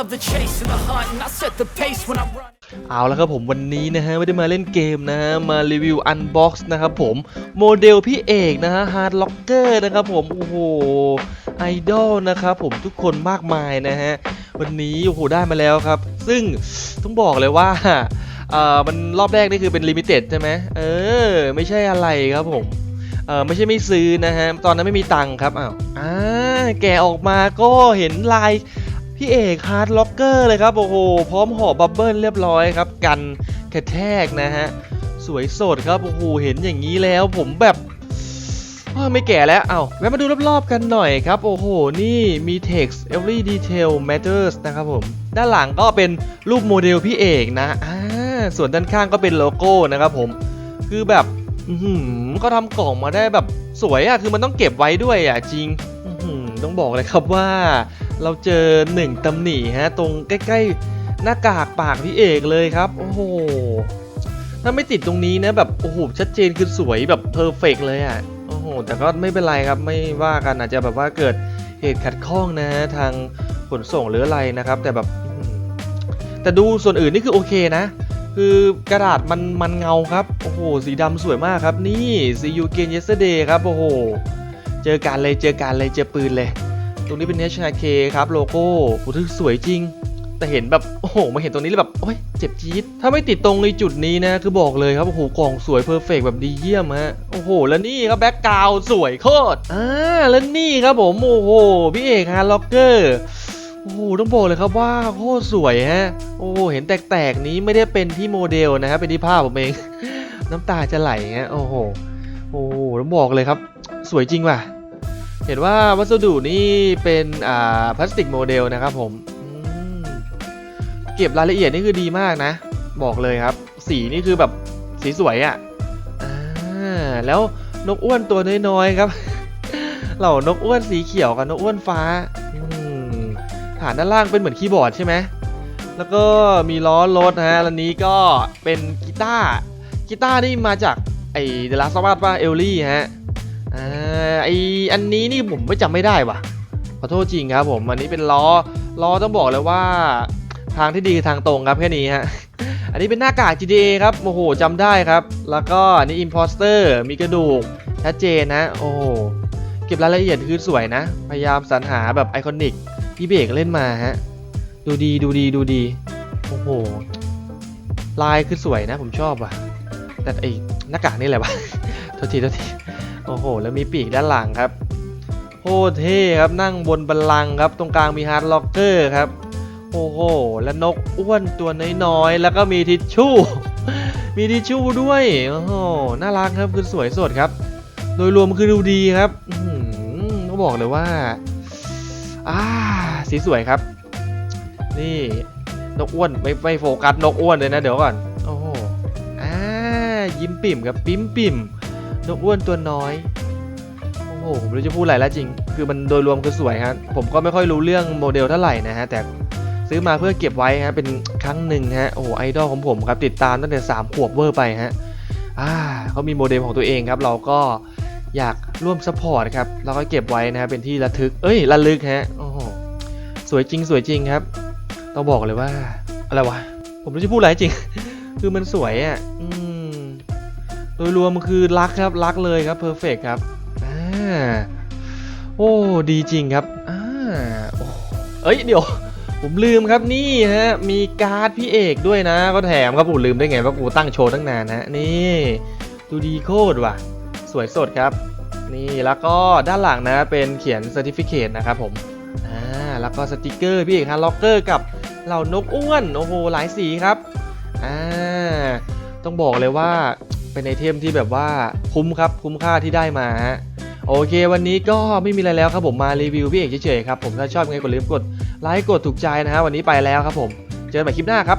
love the chase and the hunt, and I set the pace when I'm running. เอาแล้วครับผมวันนี้นะฮะไม่ได้มาเล่นเกมนะฮะมารีวิวอันบ็อกซ์นะครับผมโมเดลพี่เอกนะฮะฮาร์ดล็อกเกอร์นะครับผมโอ้โหไอดอลนะครับผมทุกคนมากมายนะฮะวันนี้โอ้โหได้มาแล้วครับ ซึ่งต้องบอกเลยว่าเอ่อมันรอบแรกนี่คือเป็นลิมิเต็ดใช่ไหมเออ ไม่ใช่อะไรครับผมเออไม่ใช่ไม่ซื้อนะฮะตอนนั้นไม่มีตังค์ครับอ้าวอ่าแกะออกมาก็เห็นลาย พี่เอกฮาร์ดล็อกเกอร์เลยครับ โอ้โห พร้อมห่อบับเบิ้ลเรียบร้อยครับ กันกระแทกนะฮะ สวยสดครับ โอ้โห เห็นอย่างนี้แล้วผมแบบอ้าไม่แก่แล้ว เอา้าแวะมาดูรอบๆกันหน่อยครับ โอ้โห นี่มี text every detail matters นะครับผม ด้านหลังก็เป็นรูปโมเดลพี่เอกนะ อ่า ส่วนด้านข้างก็เป็นโลโก้นะครับผม คือแบบอือหือก็ทำกล่องมาได้แบบสวยอะคือมันต้องเก็บไว้ด้วยอะจริง ต้องบอกเลยครับว่า เราเจอหนึ่งตำหนิฮะตรงใกล้ๆหน้ากากปากพี่เอกเลยครับ โอ้โหถ้าไม่ติดตรงนี้นะแบบโอ้โหชัดเจนคือสวยแบบเพอร์เฟกเลยอะ่ะโอ้โหแต่ก็ไม่เป็นไรครับไม่ว่ากันอาจจะแบบว่าเกิดเหตุขัดข้องนะฮะทางขนส่งหรืออะไรนะครับ แต่แบบแต่ดูส่วนอื่นนี่คือโอเคนะคือกระดาษมันมันเงาครับ โอ้โห สีดำสวยมากครับ นี่ See you again yesterday ครับ โอ้โห เจอกันเลยเจอกันเลยเจอปืนเลย ตรงนี้เป็น HK คครับโลโก้โอ้โหสวยจริง แต่เห็นแบบโอ้โหมาเห็นตรงนี้แล้วแบบโอ้ยเจ็บจี๊ดถ้าไม่ติดตรงในจุดนี้นะคือบอกเลยครับโอ้โหกล่องสวยเพอร์เฟกแบบดีเยี่ยมฮะโอ้โหแล้วนี่ครับแบ็กกราวสวยโคตรอ่าแล้วนี่ครับผมโอ้โหพี่เอกฮาร์ล็อกเกอร์โอ้โหต้องบอกเลยครับว่าโคตรสวยฮะ โอ้โหเห็นแตกๆนี้ไม่ได้เป็นที่โมเดลนะครับเป็นที่ภาพผมเอง น้ำตาจะไหลฮะโอ้โหโอ้โหต้องบอกเลยครับ สวยจริงว่ะ เห็นว่าวัสดุนี่เป็นอ่าพลาสติกโมเดลนะครับผมมเก็บรายละเอียดนี่คือดีมากนะ บอกเลยครับ สีนี่คือแบบสีสวยอะ่ะแล้วนกอ้วนตัวน้อยๆครับ เหล่านกอ้วนสีเขียวกับนกอ้วนฟ้าฐานด้านล่างเป็นเหมือนคีย์บอร์ดใช่ไหมแล้วก็มีล้อรถนะฮะแล้วนี้ก็เป็นกีตาร์กีตาร์นี่มาจากไอ้เดลัสวัตป่ะเอลลี่ฮะ อ่าไออันนี้นี่ผมไม่จำไม่ได้ว่ะขอโทษจริงครับผมอันนี้เป็นล้อล้อต้องบอกเลยว่า ทางที่ดีคือทางตรงครับแค่นี้ฮะอันนี้เป็นหน้ากาก GTA ครับโอ้โหจำได้ครับ แล้วก็อันนี้ Imposter มีกระดูกชัดเจนนะโอ้โหเก็บรายละเอียดคือสวยนะ พยายามสรรหาแบบไอคอนิกพี่เบรกเล่นมาฮะดูดีดูดีดูดีโอ้โหลายคือสวยนะผมชอบว่ะแต่ไอหน้ากากนี่แหละวะโทษทีโทษที โอ้โห แล้วมีปีกด้านหลังครับโคตรเท่ครับนั่งบนบัลลังก์ครับ ตรงกลางมีฮาร์ดล็อกเกอร์ครับ โอ้โห แล้วนกอ้วนตัวน้อยๆ แล้วก็มีทิชชู่ มีทิชชู่ด้วย โอ้โห น่ารักครับคือสวยสดครับ โดยรวมคือดูดีครับอื้อหือต้องบอกเลยว่า อ่า สีสวยครับ นี่นกอ้วนไม่ไม่โฟกัสนกอ้วนเลยนะเดี๋ยวก่อน โอ้โห อ่า ยิ้มปิ่มครับ ปิ๊มปิ่ม นกอ้วนตัวน้อย โอ้โหผมไม่รู้จะพูดอะไรแล้วจริง คือมันโดยรวมคือสวยครับผมก็ไม่ค่อยรู้เรื่องโมเดลเท่าไหร่นะฮะ แต่ซื้อมาเพื่อเก็บไว้ฮะ เป็นครั้งหนึ่งฮะ โอ้ไอดอลของผมครับ ติดตามตั้งแต่ 3 ขวบเวอร์ไปฮะ อ่าเขามีโมเดลของตัวเองครับ เราก็อยากร่วมสปอร์ตครับ เราก็เก็บไว้นะฮะ เป็นที่ระทึก เอ้ย ระลึกฮะ โอ้โห สวยจริง สวยจริงครับ ต้องบอกเลยว่า อะไรวะ ผมไม่รู้จะพูดอะไรจริง คือมันสวยอะอืม ดยรวมคือรักครับรักเลยครับเพอร์เฟกครับอ่าโอ้ดีจริงครับอ่าโอ้เอ้ยเดี๋ยว ผมลืมครับนี่ฮะมีการ์ดพี่เอกด้วยนะ ก็แถมครับผมลืมได้ไงว่ากูตั้งโชว์ตั้งนานนะนี่ดูดีโคตรว่ะ สวยสดครับ นี่แล้วก็ด้านหลังนะเป็นเขียน Certificate นะครับผมอ่าแล้วก็สติกเกอร์พี่เอกฮะล็อกเกอร์กับเหล่านกอ้วนโอ้โหหลายสีครับอ่าต้องบอกเลยว่า เป็นไอเทมที่แบบว่าคุ้มครับคุ้มค่าที่ได้มาฮะโอเค วันนี้ก็ไม่มีอะไรแล้วครับผมมารีวิวพี่เอกเฉยๆครับผมถ้าชอบไงกดลืมกดไลค์กดถูกใจนะฮะวันนี้ไปแล้วครับผม เจอกันใหม่คลิปหน้าครับ